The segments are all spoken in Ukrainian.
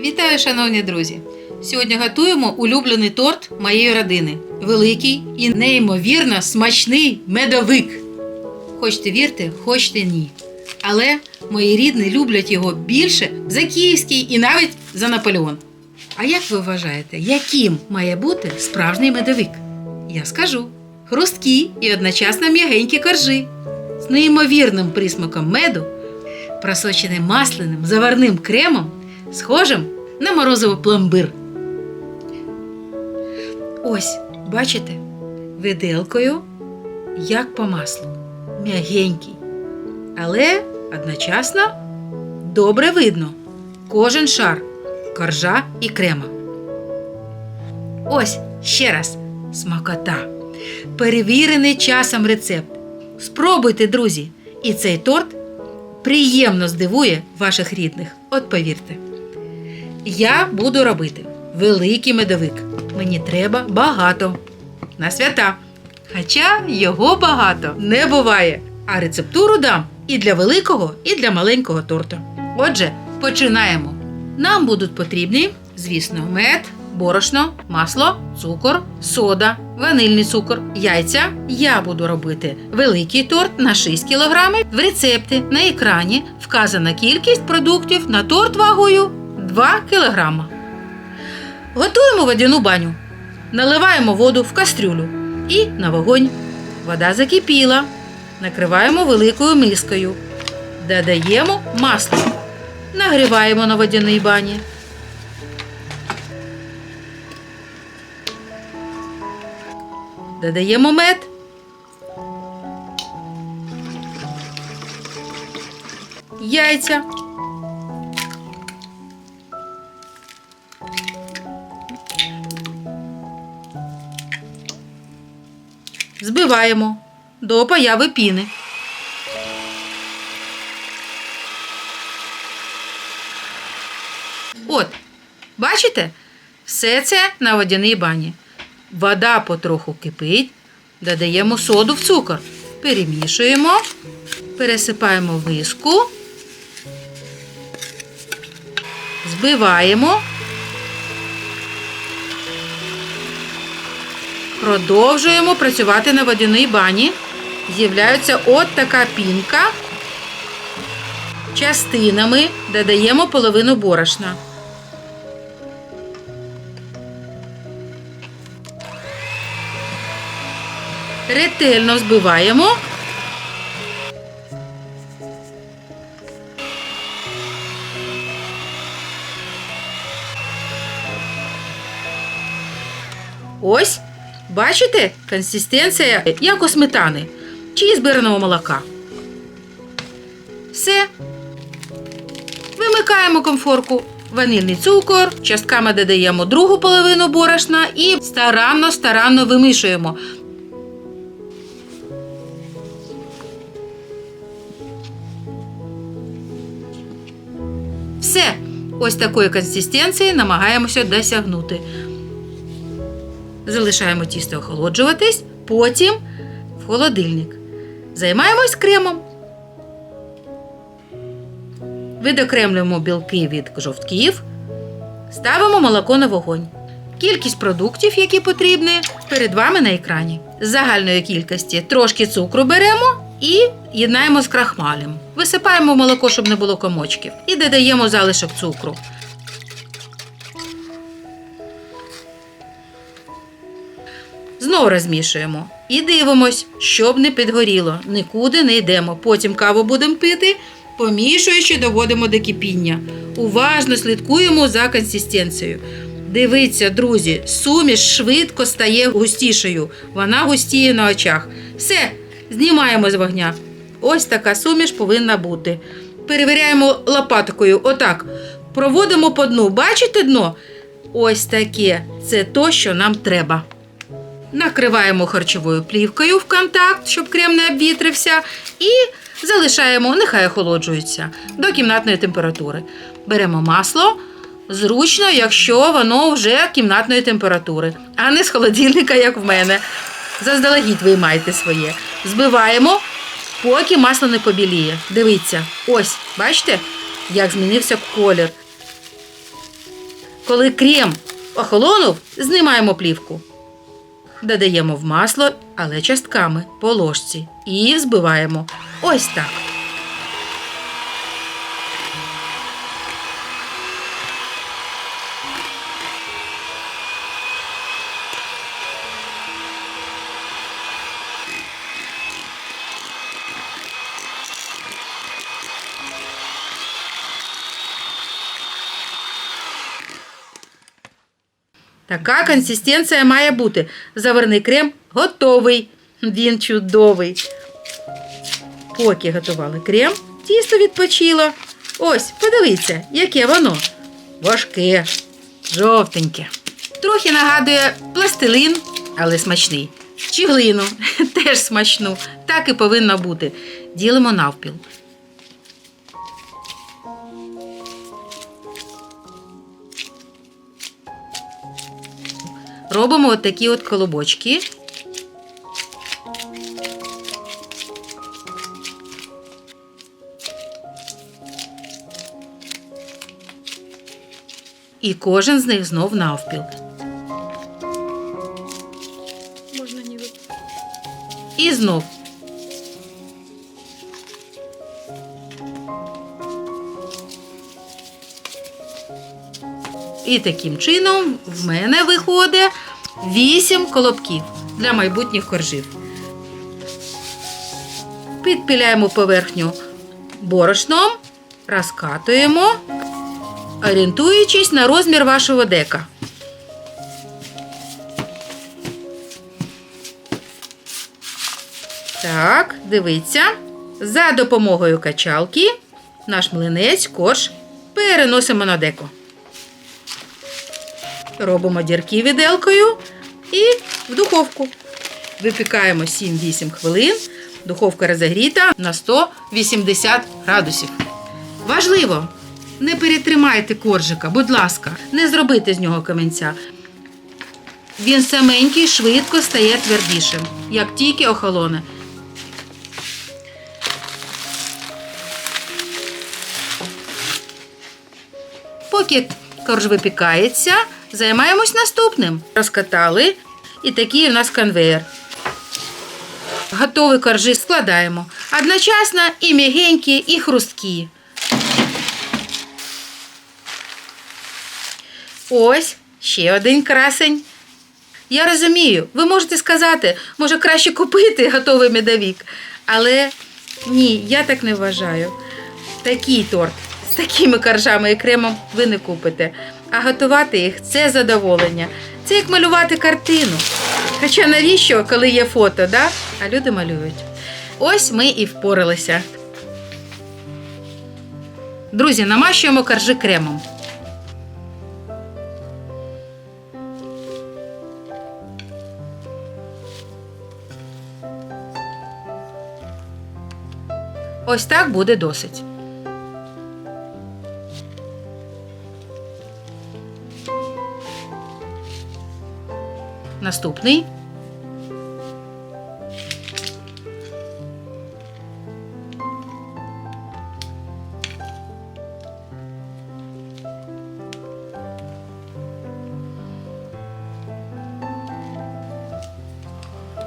Вітаю, шановні друзі! Сьогодні готуємо улюблений торт моєї родини. Великий і неймовірно смачний медовик. Хочете вірте, хочете ні. Але мої рідні люблять його більше за київський і навіть за Наполеон. А як ви вважаєте, яким має бути справжній медовик? Я скажу: хрусткі і одночасно м'ягенькі коржі з неймовірним присмаком меду, просоченим масляним заварним кремом, схожим на морозиво пломбир. Ось, бачите, виделкою, як по маслу, м'ягенький, але одночасно добре видно кожен шар коржа і крема. Ось ще раз смакота. Перевірений часом рецепт. Спробуйте, друзі, і цей торт приємно здивує ваших рідних. От повірте. Я буду робити великий медовик. Мені треба багато на свята. Хоча його багато не буває. А рецептуру дам і для великого, і для маленького торта. Отже, починаємо. Нам будуть потрібні, звісно, мед, борошно, масло, цукор, сода, ванильний цукор, яйця. Я буду робити великий торт на 6 кг. В рецепті на екрані вказана кількість продуктів на торт вагою 2 кг. Готуємо водяну баню. Наливаємо воду в кастрюлю і на вогонь. Вода закипіла. Накриваємо великою мискою. Додаємо масло. Нагріваємо на водяній бані. Додаємо мед. Яйця. Збиваємо до появи піни. От, бачите? Все це на водяній бані. Вода потроху кипить, додаємо соду в цукор, перемішуємо, пересипаємо в миску, збиваємо, продовжуємо працювати на водяній бані. З'являється от така пінка. Частинами додаємо половину борошна. Ретельно збиваємо. Ось, бачите, консистенція як у сметани чи збираного молока. Все. Вимикаємо комфорку. Ванильний цукор, частками додаємо другу половину борошна і старанно-старанно вимішуємо. Все, ось такої консистенції намагаємося досягнути. Залишаємо тісто охолоджуватись, потім в холодильник. Займаємось кремом. Видокремлюємо білки від жовтків, ставимо молоко на вогонь. Кількість продуктів, які потрібні, перед вами на екрані. З загальної кількості трошки цукру беремо і єднаємо з крахмалем. Висипаємо молоко, щоб не було комочків, і додаємо залишок цукру. Знову розмішуємо і дивимось, щоб не підгоріло. Нікуди не йдемо. Потім каву будемо пити, помішуючи, доводимо до кипіння. Уважно слідкуємо за консистенцією. Дивіться, друзі, суміш швидко стає густішою. Вона густіє на очах. Все, знімаємо з вогня. Ось така суміш повинна бути. Перевіряємо лопаткою. Отак. Проводимо по дну. Бачите дно? Ось таке. Це то, що нам треба. Накриваємо харчовою плівкою в контакт, щоб крем не обвітрився, і залишаємо, нехай охолоджується до кімнатної температури. Беремо масло. Зручно, якщо воно вже кімнатної температури, а не з холодильника, як в мене. Заздалегідь виймайте своє. Збиваємо, поки масло не побіліє. Дивіться, ось, бачите, як змінився колір. Коли крем охолонув, знімаємо плівку. Додаємо в масло, але частками по ложці. І взбиваємо. Ось так. Така консистенція має бути. Заварний крем готовий. Він чудовий. Поки готували крем, тісто відпочило. Ось, подивіться, яке воно. Важке, жовтеньке. Трохи нагадує пластилин, але смачний. Чи глину, теж смачну. Так і повинно бути. Ділимо навпіл. Робимо от такі от колобочки. І кожен з них знов навпіл. Можна ніби. І знов. І таким чином в мене виходить 8 колобків для майбутніх коржів. Підпіляємо поверхню борошном, розкатуємо, орієнтуючись на розмір вашого дека. Так, дивіться. За допомогою качалки наш млинець корж переносимо на деко. Робимо дірки віделкою і в духовку. Випікаємо 7-8 хвилин. Духовка розігріта на 180 градусів. Важливо, не перетримайте коржика, будь ласка, не зробити з нього каменця. Він саменький швидко стає твердішим, як тільки охолоне. Поки корж випікається, займаємось наступним. Розкатали, і такий у нас конвейер. Готові коржі складаємо. Одночасно і м'ягенькі, і хрусткі. Ось ще один красень. Я розумію, ви можете сказати, може краще купити готовий медовік. Але ні, я так не вважаю. Такий торт з такими коржами і кремом ви не купите. А готувати їх це задоволення. Це як малювати картину. Хоча навіщо, коли є фото, да? а люди малюють. Ось ми і впоралися. Друзі, намащуємо коржи кремом. Ось так буде досить. Наступний.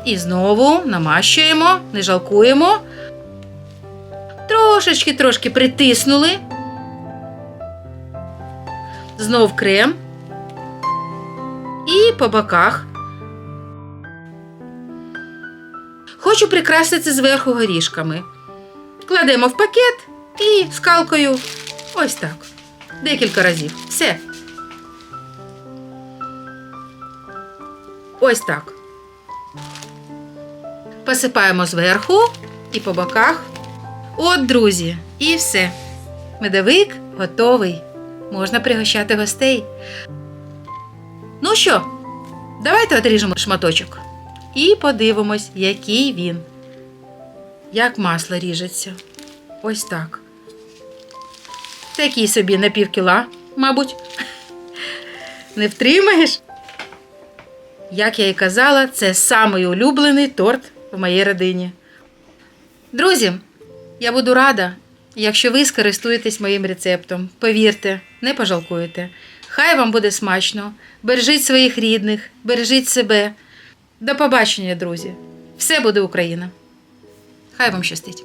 І знову намащуємо, не жалкуємо. Трошечки трошки притиснули. Знов крем. І по боках. Хочу прикрасити зверху горішками. Кладемо в пакет і скалкою. Ось так. Декілька разів. Все. Ось так. Посипаємо зверху і по боках. От, друзі, і все. Медовик готовий. Можна пригощати гостей. Ну що, давайте отріжемо шматочок. І подивимось, який він. Як масло ріжеться. Ось так. Такий собі на пів кіла, мабуть. Не втримаєш? Як я і казала, це самий улюблений торт в моїй родині. Друзі, я буду рада, якщо ви скористуєтесь моїм рецептом. Повірте, не пожалкуєте. Хай вам буде смачно. Бережіть своїх рідних, бережіть себе. До побачення, друзі. Все буде Україна. Хай вам щастить.